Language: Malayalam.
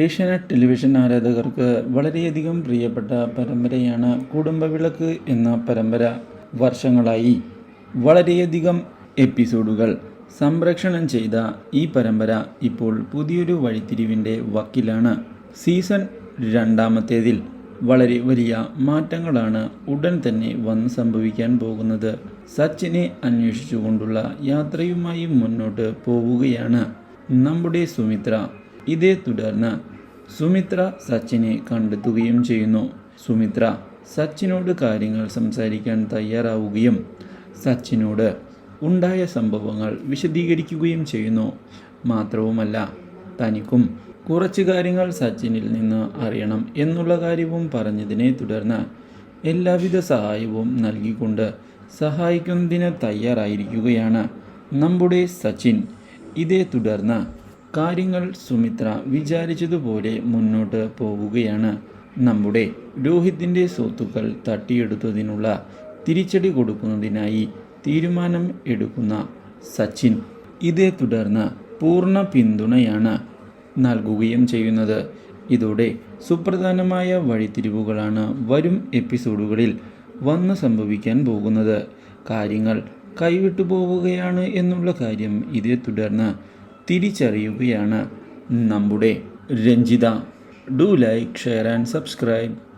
ഏഷ്യാനെറ്റ് ടെലിവിഷൻ ആരാധകർക്ക് വളരെയധികം പ്രിയപ്പെട്ട പരമ്പരയാണ് കുടുംബവിളക്ക് എന്ന പരമ്പര. വർഷങ്ങളായി വളരെയധികം എപ്പിസോഡുകൾ സംപ്രേഷണം ചെയ്ത ഈ പരമ്പര ഇപ്പോൾ പുതിയൊരു വഴിത്തിരിവിന്റെ വക്കിലാണ്. സീസൺ രണ്ടാമത്തേതിൽ വളരെ വലിയ മാറ്റങ്ങളാണ് ഉടൻ തന്നെ വന്ന് സംഭവിക്കാൻ പോകുന്നത്. സച്ചിനെ അന്വേഷിച്ചുകൊണ്ടുള്ള യാത്രയുമായി മുന്നോട്ട് പോവുകയാണ് നമ്മുടെ സുമിത്ര. ഇതേ തുടർന്ന് സുമിത്ര സച്ചിനെ കണ്ടെത്തുകയും ചെയ്യുന്നു. സുമിത്ര സച്ചിനോട് കാര്യങ്ങൾ സംസാരിക്കാൻ തയ്യാറാവുകയും സച്ചിനോട് ഉണ്ടായ സംഭവങ്ങൾ വിശദീകരിക്കുകയും ചെയ്യുന്നു. മാത്രവുമല്ല തനിക്കും കുറച്ച് കാര്യങ്ങൾ സച്ചിനിൽ നിന്ന് അറിയണം എന്നുള്ള കാര്യവും പറഞ്ഞതിനെ തുടർന്ന് എല്ലാവിധ സഹായവും നൽകിക്കൊണ്ട് സഹായിക്കുന്നതിന് തയ്യാറായിരിക്കുകയാണ് നമ്മുടെ സച്ചിൻ. ഇതേ തുടർന്ന് കാര്യങ്ങൾ സുമിത്ര വിചാരിച്ചതുപോലെ മുന്നോട്ട് പോവുകയാണ്. നമ്മുടെ രോഹിത്തിന്റെ സ്വത്തുക്കൾ തട്ടിയെടുത്തതിനുള്ള തിരിച്ചടി കൊടുക്കുന്നതിനായി തീരുമാനം എടുക്കുന്ന സച്ചിൻ ഇതേ തുടർന്ന് പൂർണ പിന്തുണയാണ് നൽകുകയും ചെയ്യുന്നത്. ഇതോടെ സുപ്രധാനമായ വഴിത്തിരിവുകളാണ് വരും എപ്പിസോഡുകളിൽ വന്ന് സംഭവിക്കാൻ പോകുന്നത്. കാര്യങ്ങൾ കൈവിട്ടു പോവുകയാണ് എന്നുള്ള കാര്യം ഇതേ തുടർന്ന് തിരിച്ചറിയുകയാണ് നമ്മുടെ Ranjitha. Do like share and subscribe